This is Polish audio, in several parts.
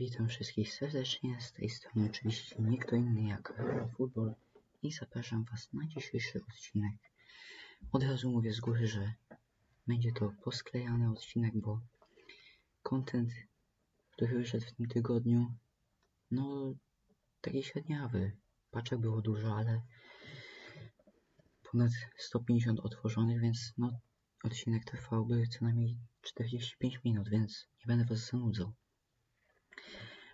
Witam wszystkich serdecznie, z tej strony oczywiście nie kto inny jak Football i zapraszam Was na dzisiejszy odcinek. Od razu mówię z góry, że będzie to posklejany odcinek, bo content, który wyszedł w tym tygodniu, no taki średniawy. Paczek było dużo, ale ponad 150 otworzonych, więc no odcinek trwałby co najmniej 45 minut, więc nie będę Was zanudzał.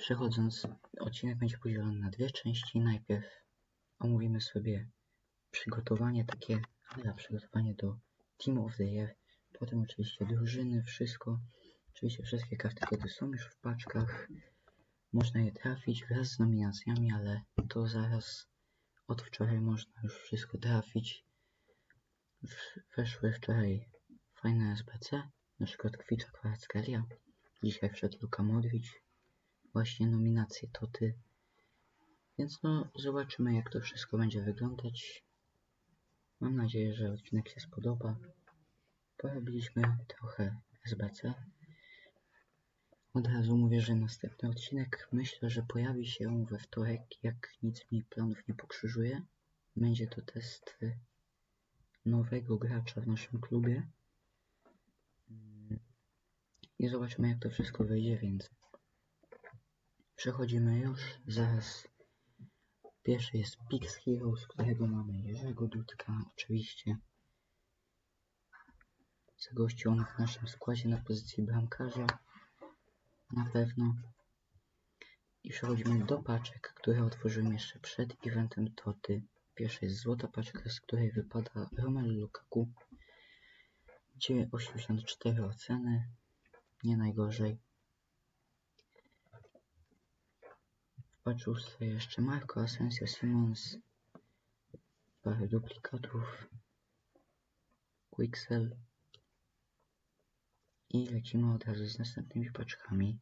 Przechodząc, odcinek będzie podzielony na dwie części. Najpierw omówimy sobie przygotowanie takie, ale przygotowanie do Team of the Year. Potem oczywiście drużyny, wszystko. Oczywiście wszystkie karty kody są już w paczkach. Można je trafić wraz z nominacjami, ale to zaraz od wczoraj można już wszystko trafić. Weszły wczoraj fajne SBC, na przykład Kwicza Kwarackelia. Dzisiaj wszedł Luka Modric, właśnie nominacje Toty. Więc no, zobaczymy jak to wszystko będzie wyglądać. Mam nadzieję, że odcinek się spodoba. Porobiliśmy trochę SBC. Od razu mówię, że następny odcinek myślę, że pojawi się we wtorek, jak nic mi planów nie pokrzyżuje. Będzie to test nowego gracza w naszym klubie. I zobaczymy jak to wszystko wyjdzie, więc przechodzimy już. Zaraz pierwszy jest Pix Hero, z którego mamy Jerzego Dudka, oczywiście. Zagości on w naszym składzie na pozycji bramkarza. Na pewno. I przechodzimy do paczek, które otworzyłem jeszcze przed eventem Toty. Pierwsza jest złota paczka, z której wypada Romelu Lukaku. Gdzie 84 oceny. Nie najgorzej. Wpatrzył sobie jeszcze Marco Asensio Simons. Parę duplikatów. Quixel. I lecimy od razu z następnymi paczkami.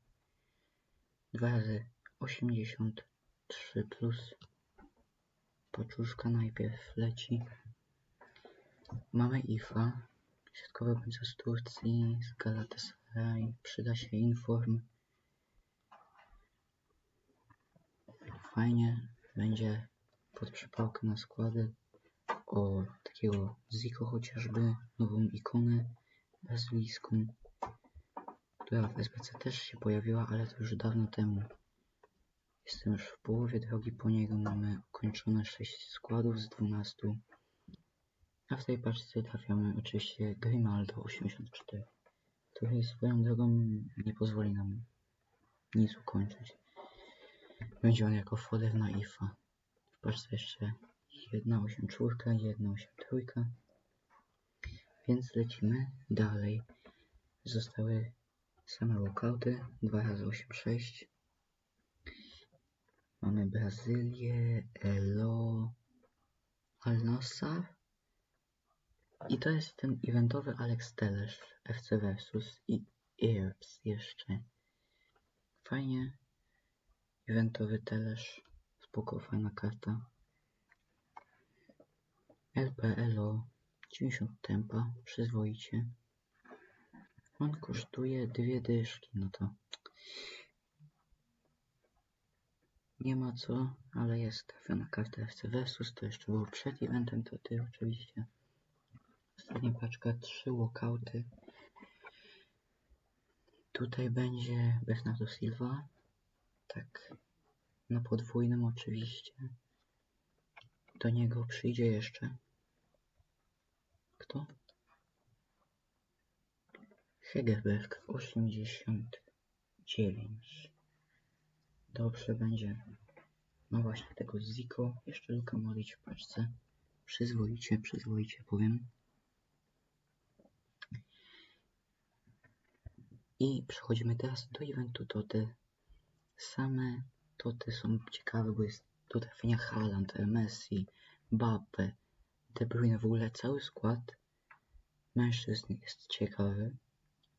2 razy 83 plus. Paczuszka najpierw leci. Mamy IFA. Środkowy obrońca z Turcji, z Galatasaray. Przyda się Inform. Fajnie będzie pod przypałkę na składy o takiego Zico chociażby, nową ikonę brazylijską, która w SBC też się pojawiła, ale to już dawno temu. Jestem już w połowie drogi po niego, mamy ukończone 6 składów z 12. A w tej paczce trafiamy oczywiście Grimaldo 84, który swoją drogą nie pozwoli nam nic ukończyć. Będzie on jako foder na IFA. W paczce jeszcze jedna 8 czwórka, jedna 8 trójka. Więc lecimy dalej. Zostały same walkouty, 2 razy 8 6. Mamy Brazylię, Elo, Al Nassr. I to jest ten eventowy Alex Telesz, FC Versus i Earps jeszcze. Fajnie. Eventowy Telesz. Spoko, fajna karta. LPLO 90 tempa, przyzwoicie. On kosztuje dwie dyszki, no to nie ma co, ale jest trafiona karta FC Versus, to jeszcze było przed eventem, to ty oczywiście. Ostatnia paczka, trzy walkouty. Tutaj będzie Bernardo Silva. Tak, na podwójnym oczywiście. Do niego przyjdzie jeszcze. Kto? Hegerberg 89. Dobrze będzie. No właśnie, tego Zico. Jeszcze Luka Modric w paczce. Przyzwoicie, przyzwoicie powiem. I przechodzimy teraz do eventu Toty. Same Toty są ciekawe, bo jest do trafienia Haaland, Messi, Mbappe, De Bruyne, w ogóle cały skład mężczyzn jest ciekawy,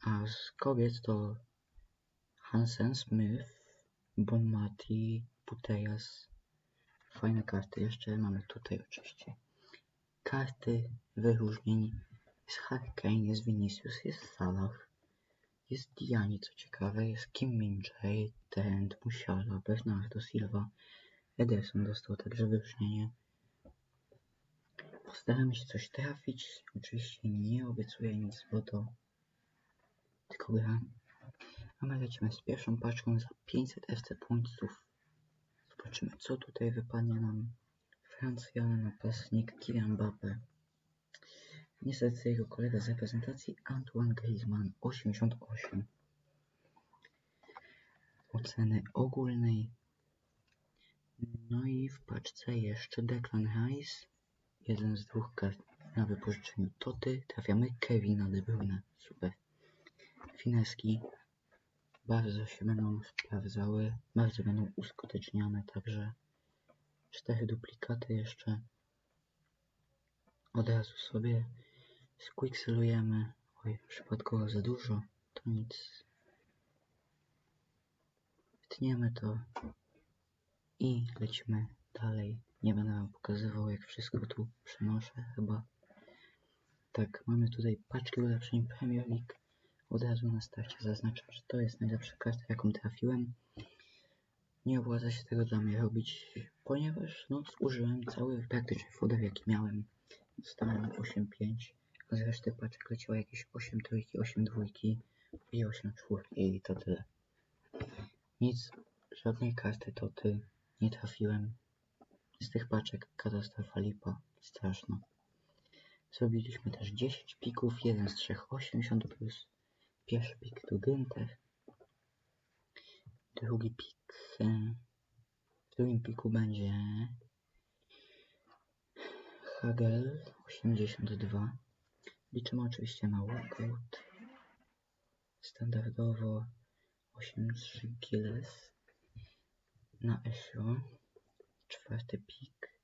a z kobiet to Hansen, Smith, Bonmati, Putejas. Fajne karty jeszcze mamy tutaj oczywiście. Karty wyróżnień. Jest Harry Kane, jest Vinicius, jest Salah, Jest Diani, co ciekawe, jest Kim Min Jae, Tent, Musiala, Bernardo Silva, Ederson dostał także wyróżnienie. Postaramy się coś trafić. Oczywiście nie obiecuję nic, bo to tylko gra. A my lecimy z pierwszą paczką za 500 FC punktów. Zobaczymy, co tutaj wypadnie nam. Francja, napastnik Kylian Mbappé. Niestety jego kolega z reprezentacji Antoine Griezmann 88. Oceny ogólnej. No i w paczce jeszcze Declan Rice. Jeden z dwóch kart na wypożyczeniu Toty. Trafiamy Kevina De Bruyne. Super. Fineski bardzo się będą sprawdzały, bardzo będą uskuteczniane, także cztery duplikaty jeszcze od razu sobie squixelujemy. Oj, przypadkowo za dużo, to nic. Tniemy to i lecimy dalej. Nie będę wam pokazywał jak wszystko tu przenoszę chyba. Tak, mamy tutaj paczki ulepszeń Premier League. Od razu na starcie zaznaczam, że to jest najlepsza karta jaką trafiłem. Nie opłaca się tego dla mnie robić, ponieważ no, zużyłem cały praktycznie foder jaki miałem. Dostałem 8,5, a z reszty paczek leciało jakieś 8 trójki, 8 dwójki i 8 czwórki i to tyle. Nic, żadnej karty to ty nie trafiłem. Z tych paczek katastrofa lipa, straszna. Zrobiliśmy też 10 pików, jeden z trzech 80 plus. Pierwszy pik to Günther. Drugi pik. W drugim piku będzie Hagel 82. Liczymy oczywiście na walkout. Standardowo 8-3 Gilles. Na Esio. Czwarty pik.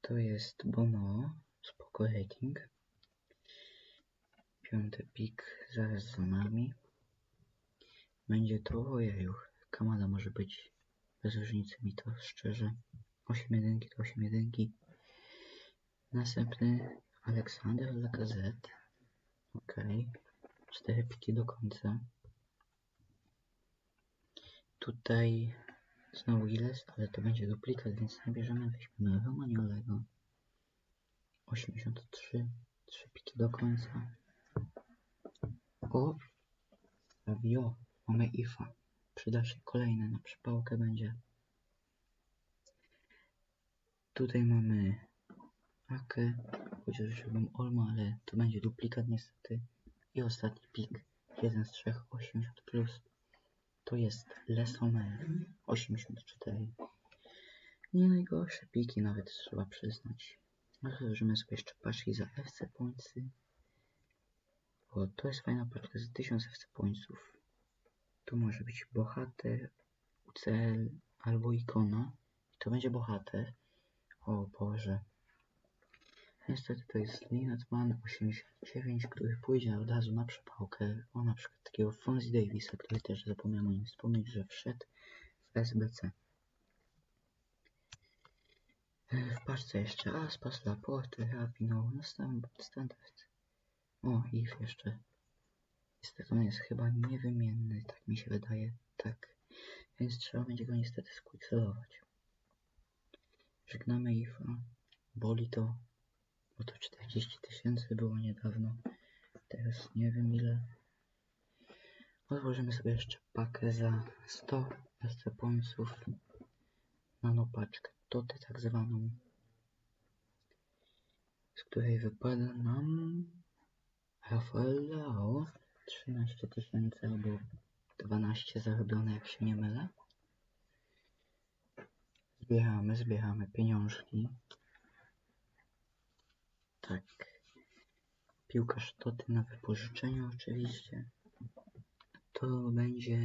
To jest Bono. Spoko rating. Piąty pik zaraz za nami. Będzie to, ojeju, Kamada może być bez różnicy mi to szczerze. 8 jedynki to 8 jedynki. Następny Aleksander Lacazette. Ok. Cztery piki do końca. Tutaj znowu Giles, ale to będzie duplikat, więc nabierzemy, weźmiemy Romaniolego. 83. Trzy piki do końca. O! Fabio, mamy IFA. Przyda się kolejne, na przypałkę będzie. Tutaj mamy Akę, chociaż żebym Olma, ale to będzie duplikat niestety. I ostatni pik, jeden z trzech 80+. Plus. To jest Lesomer 84. Nie najgorsze piki nawet trzeba przyznać. Rozłożymy sobie jeszcze paczki za FC Pointsy. O, to jest fajna paczka z 1000 FC Pointsów. Tu może być bohater, UCL albo ikona. I to będzie bohater. O Boże. Niestety to jest Linatman 89, który pójdzie od razu na przepałkę. O na przykład takiego Fonzie Davisa, który też zapomniałem o nim wspomnieć, że wszedł w SBC. W paczce jeszcze Aspas, Laporte, Rapino, no stan- standard. O, If jeszcze. Niestety on jest chyba niewymienny, tak mi się wydaje. Tak. Więc trzeba będzie go niestety squixelować. Żegnamy Ifa. Boli to, bo to 40 tysięcy było niedawno. Teraz nie wiem ile. Odłożymy sobie jeszcze pakę za 100 SC pońców. Nanopaczkę, totę tak zwaną. Z której wypada nam Rafael Leao 13 tysięcy albo 12 zarobione, jak się nie mylę. Zbieramy, zbieramy pieniążki. Tak. Piłkarz Toty na wypożyczeniu oczywiście. To będzie...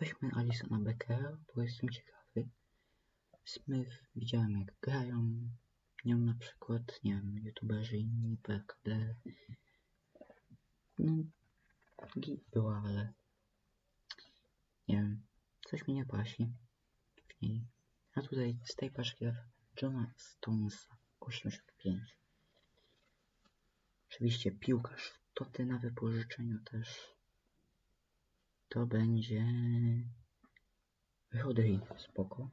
Weźmy Alisona Beckera, bo jestem ciekawy. Smith, widziałem jak grają. Nią na przykład, nie wiem, youtuberzy inni, PKD. No, git była, ale nie wiem, coś mi nie pasi. A tutaj z tej paczki Johna Stonesa 85. Oczywiście piłkarz Toty na wypożyczeniu też. To będzie... Rodri, spoko.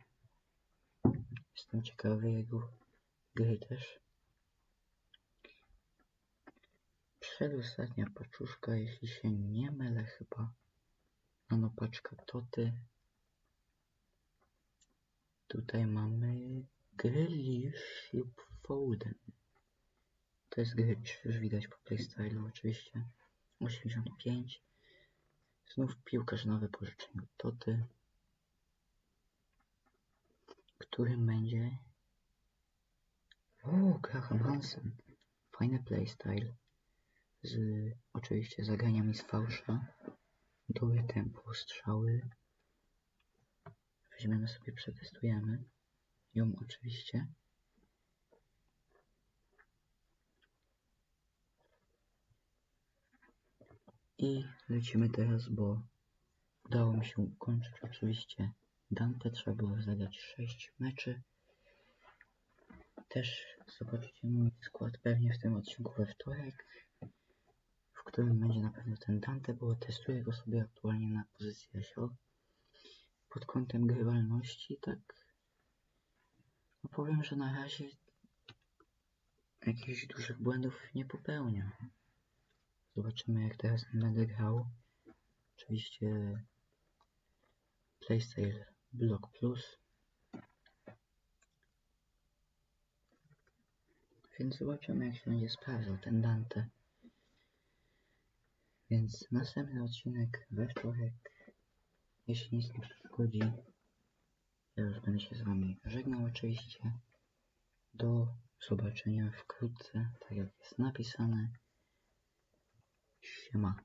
Jestem ciekawy jego gry też. Przedostatnia paczuszka, jeśli się nie mylę chyba. Ano paczka Toty. Tutaj mamy Grealish lub Foden. To jest Grealish, już widać po playstylu oczywiście. 85. Znów piłkarz na wypożyczeniu Toty. Którym będzie... O, Graham Hansen. Fajny playstyle. Z oczywiście zagraniami z fałsza. Dobre tempo, strzały. Weźmiemy sobie, przetestujemy. Ją oczywiście. I lecimy teraz, bo udało mi się ukończyć oczywiście Dante. Trzeba było zagrać 6 meczy. Też zobaczycie mój skład pewnie w tym odcinku we wtorek, w którym będzie na pewno ten Dante, bo testuję go sobie aktualnie na pozycji SO. Pod kątem grywalności, tak no powiem, że na razie jakichś dużych błędów nie popełnia. Zobaczymy jak teraz będę grał. Oczywiście Playstyle Block Plus. Więc zobaczymy jak się będzie sprawdzał ten Dante. Więc następny odcinek we wtorek. Jeśli nic nie przeszkodzi, ja już będę się z wami żegnał oczywiście. Do zobaczenia wkrótce, tak jak jest napisane. 行吗？